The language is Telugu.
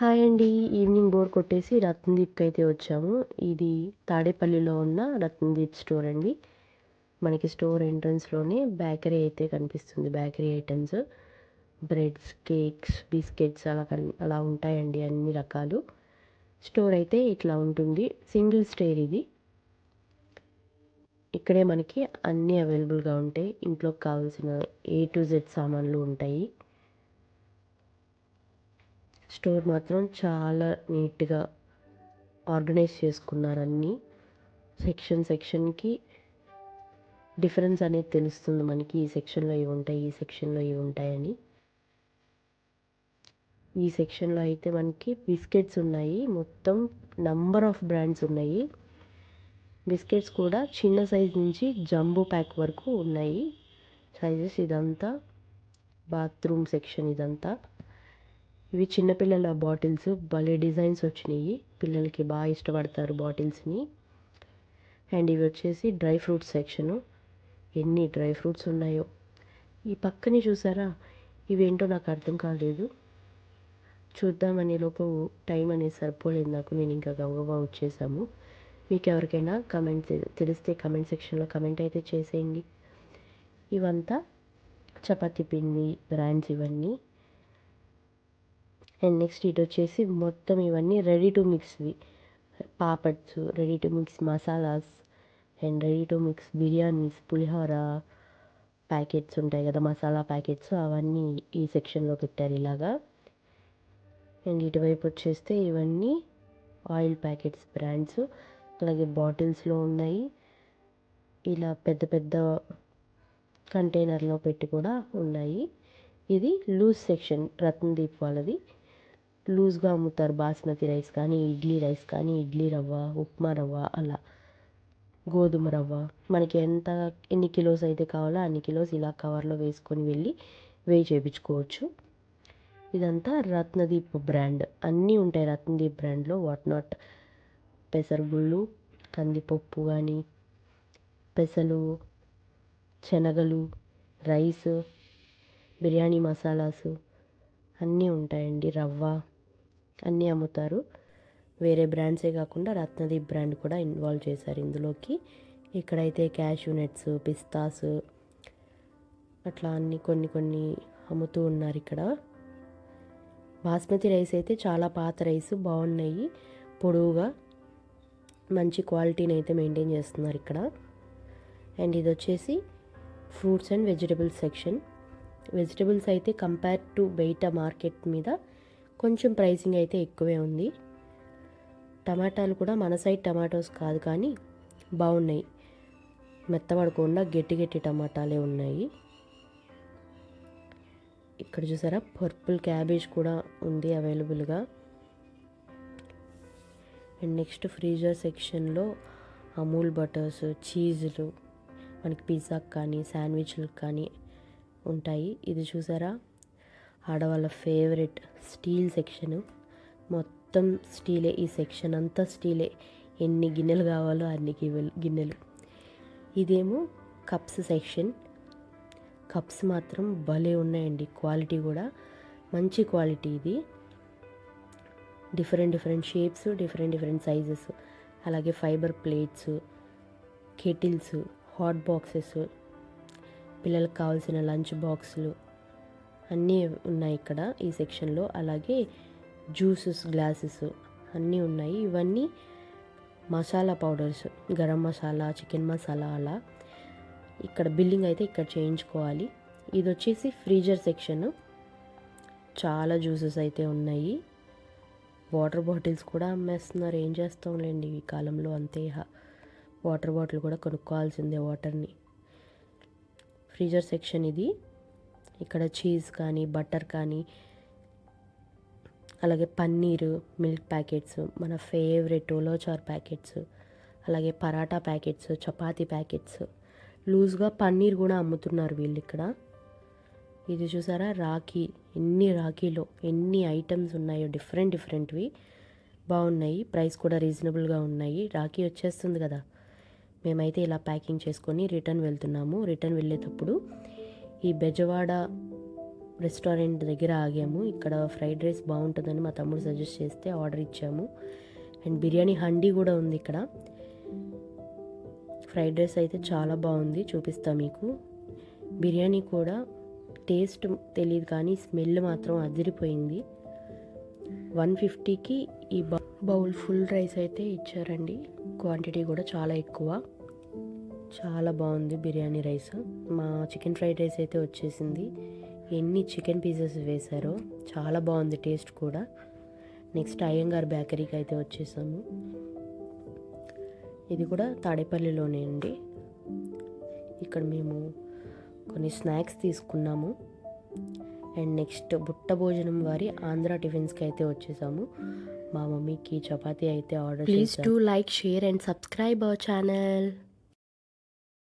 హాయ్ అండి. ఈవినింగ్ బోర్ కొట్టేసి రత్నదీప్కి అయితే వచ్చాము. ఇది తాడేపల్లిలో ఉన్న రత్నదీప్ స్టోర్ అండి. మనకి స్టోర్ ఎంట్రన్స్లోనే బేకరీ అయితే కనిపిస్తుంది. Bakery items breads cakes biscuits అలా కన్ అలా ఉంటాయండి అన్ని రకాలు. స్టోర్ అయితే ఇట్లా ఉంటుంది. సింగిల్ స్టేర్ ఇది. ఇక్కడే మనకి అన్నీ అవైలబుల్గా ఉంటాయి. ఇంట్లోకి కావాల్సిన ఏ టు జెడ్ సామాన్లు ఉంటాయి. స్టోర్ మాత్రం చాలా నీట్గా ఆర్గనైజ్ చేసుకున్నారు అన్నీ సెక్షన్ సెక్షన్కి డిఫరెన్స్ అనేది తెలుస్తుంది మనకి ఈ సెక్షన్లో ఇవి ఉంటాయి ఈ సెక్షన్లో ఇవి ఉంటాయని. ఈ సెక్షన్లో అయితే మనకి బిస్కెట్స్ ఉన్నాయి మొత్తం నంబర్ ఆఫ్ బ్రాండ్స్ ఉన్నాయి. బిస్కెట్స్ కూడా చిన్న సైజ్ నుంచి జంబో ప్యాక్ వరకు ఉన్నాయి. సైజెస్ ఇదంతా బాత్రూమ్ సెక్షన్ ఇదంతా. ఇవి చిన్నపిల్లల బాటిల్స్. భలే డిజైన్స్ వచ్చినాయి. పిల్లలకి బాగా ఇష్టపడతారు బాటిల్స్ని. అండ్ ఇవి వచ్చేసి డ్రై ఫ్రూట్స్ సెక్షను. ఎన్ని డ్రై ఫ్రూట్స్ ఉన్నాయో. ఈ పక్కనే చూసారా? ఇవేంటో నాకు అర్థం కాలేదు. చూద్దామనే లోపు టైం అనేది సరిపోలేదు నాకు. నేను ఇంకా గంగవా వచ్చేసాము. మీకు ఎవరికైనా కమెంట్ తెలిస్తే కమెంట్ సెక్షన్లో కమెంట్ అయితే చేసేయండి. ఇవంతా చపాతీ పిండి బ్రాండ్స్ ఇవన్నీ. అండ్ నెక్స్ట్ ఇటు వచ్చేసి మొత్తం ఇవన్నీ ready to మిక్స్వి papads ready to mix masalas and ready to mix biryanis pulihora packets ఉంటాయి కదా మసాలా ప్యాకెట్స్ అవన్నీ ఈ సెక్షన్లో పెట్టారు ఇలాగా. అండ్ ఇటువైపు వచ్చేస్తే ఇవన్నీ ఆయిల్ ప్యాకెట్స్ బ్రాండ్స్ అలాగే బాటిల్స్లో ఉన్నాయి. ఇలా పెద్ద పెద్ద కంటైనర్లో పెట్టి కూడా ఉన్నాయి. ఇది లూజ్ సెక్షన్ రత్నదీప్ వాళ్ళది. లూజ్గా అమ్ముతారు బాస్మతి రైస్ కానీ ఇడ్లీ రైస్ కానీ ఇడ్లీ రవ్వ ఉప్మా రవ్వ అలా. గోధుమ రవ్వ. మనకి ఎంత ఎన్ని కిలోస్ అయితే కావాలో అన్ని కిలోస్ ఇలా కవర్లో వేసుకొని వెళ్ళి వేయి చేయించుకోవచ్చు ఇదంతా రత్నదీప్ బ్రాండ్. అన్నీ ఉంటాయి రత్నదీప్ బ్రాండ్లో. What not. పెసరగుళ్ళు కందిపప్పు కానీ పెసలు శనగలు రైస్ బిర్యానీ మసాలాసు అన్నీ ఉంటాయండి. రవ్వ అన్నీ అమ్ముతారు. వేరే బ్రాండ్సే కాకుండా రత్నదీప్ బ్రాండ్ కూడా ఇన్వాల్వ్ చేశారు ఇందులోకి. ఇక్కడైతే క్యాష్యూ నట్స్ పిస్తాస్ అట్లా అన్ని కొన్ని కొన్ని అమ్ముతూ ఉన్నారు ఇక్కడ. బాస్మతి రైస్ అయితే చాలా పాత రైస్ బాగున్నాయి. పొడవుగా మంచి క్వాలిటీని అయితే మెయింటైన్ చేస్తున్నారు ఇక్కడ. అండ్ ఇది వచ్చేసి fruits and vegetables section vegetables అయితే కంపేర్ టు బయట మార్కెట్ మీద కొంచెం ప్రైసింగ్ అయితే ఎక్కువే ఉంది. టమాటాలు కూడా మన సైడ్ టమాటోస్ కాదు కానీ బాగున్నాయి. మెత్తబడకుండా గట్టి గట్టి టమాటాలే ఉన్నాయి. ఇక్కడ చూసారా? పర్పుల్ క్యాబేజ్ కూడా ఉంది అవైలబుల్గా. అండ్ నెక్స్ట్ ఫ్రీజర్ సెక్షన్లో అమూల్ బటర్స్ చీజులు మనకి పిజ్జాకి కానీ శాండ్విచ్లకు కానీ ఉంటాయి. ఇది చూసారా? ఆడవాళ్ళ ఫేవరెట్ స్టీల్ సెక్షను మొత్తం స్టీలే ఈ సెక్షన్ అంతా స్టీలే ఎన్ని గిన్నెలు కావాలో అన్ని గిన్నెలు. ఇదేమో కప్స్ సెక్షన్ కప్స్ మాత్రం భలే ఉన్నాయండి. క్వాలిటీ కూడా. మంచి క్వాలిటీ ఇది. Different different shapes different different sizes అలాగే fibre plates kettles hot boxes పిల్లలకు కావాల్సిన లంచ్ బాక్సులు అన్నీ ఉన్నాయి ఇక్కడ ఈ సెక్షన్లో. అలాగే జ్యూసెస్ గ్లాసెస్ అన్నీ ఉన్నాయి. ఇవన్నీ మసాలా పౌడర్స్ గరం మసాలా చికెన్ మసాలా అలా. ఇక్కడ బిల్లింగ్ అయితే ఇక్కడ చేయించుకోవాలి. ఇది వచ్చేసి ఫ్రీజర్ సెక్షన్. చాలా జ్యూసెస్ అయితే ఉన్నాయి. వాటర్ బాటిల్స్ కూడా అమ్మేస్తున్నారు. ఏం చేస్తాంలేండి ఈ కాలంలో అంతే వాటర్ బాటిల్ కూడా కొనుక్కోవాల్సిందే వాటర్ని. ఫ్రీజర్ సెక్షన్ ఇది. ఇక్కడ చీజ్ కానీ బటర్ కానీ అలాగే పన్నీరు మిల్క్ ప్యాకెట్స్ మన ఫేవరెట్ ఓలోచార్ ప్యాకెట్స్ అలాగే పరాటా ప్యాకెట్స్ చపాతీ ప్యాకెట్స్. లూజ్గా పన్నీర్ కూడా అమ్ముతున్నారు వీళ్ళు ఇక్కడ. ఇది చూసారా? రాఖీ. ఎన్ని రాఖీలో ఎన్ని ఐటమ్స్ ఉన్నాయో డిఫరెంట్ డిఫరెంట్వి. బాగున్నాయి. ప్రైస్ కూడా రీజనబుల్గా ఉన్నాయి. రాఖీ వచ్చేస్తుంది కదా. మేమైతే ఇలా ప్యాకింగ్ చేసుకొని రిటర్న్ వెళ్తున్నాము. రిటర్న్ వెళ్ళేటప్పుడు ఈ బెజవాడ రెస్టారెంట్ దగ్గర ఆగాము. ఇక్కడ ఫ్రైడ్ రైస్ బాగుంటుందని మా తమ్ముడు సజెస్ట్ చేస్తే ఆర్డర్ ఇచ్చాము. అండ్ బిర్యానీ హండీ కూడా ఉంది ఇక్కడ. ఫ్రైడ్ రైస్ అయితే చాలా బాగుంది చూపిస్తా మీకు. బిర్యానీ కూడా టేస్ట్ తెలియదు కానీ స్మెల్ మాత్రం అదిరిపోయింది. వన్ ఫిఫ్టీకి ఈ బౌల్ ఫుల్ రైస్ అయితే ఇచ్చారండి. క్వాంటిటీ కూడా చాలా ఎక్కువ. చాలా బాగుంది బిర్యానీ రైస్. మా చికెన్ ఫ్రైడ్ రైస్ అయితే వచ్చేసింది. ఎన్ని చికెన్ పీసెస్ వేశారో చాలా బాగుంది టేస్ట్ కూడా. నెక్స్ట్ అయ్యంగార్ బేకరీకి అయితే వచ్చేసాము. ఇది కూడా తాడేపల్లిలోనే అండి. ఇక్కడ మేము కొన్ని స్నాక్స్ తీసుకున్నాము. అండ్ నెక్స్ట్ బుట్ట భోజనం వారి ఆంధ్ర టిఫిన్స్కి అయితే వచ్చేసాము. మా మమ్మీకి చపాతీ అయితే ఆర్డర్ చేసాము do like, share, and subscribe our channel.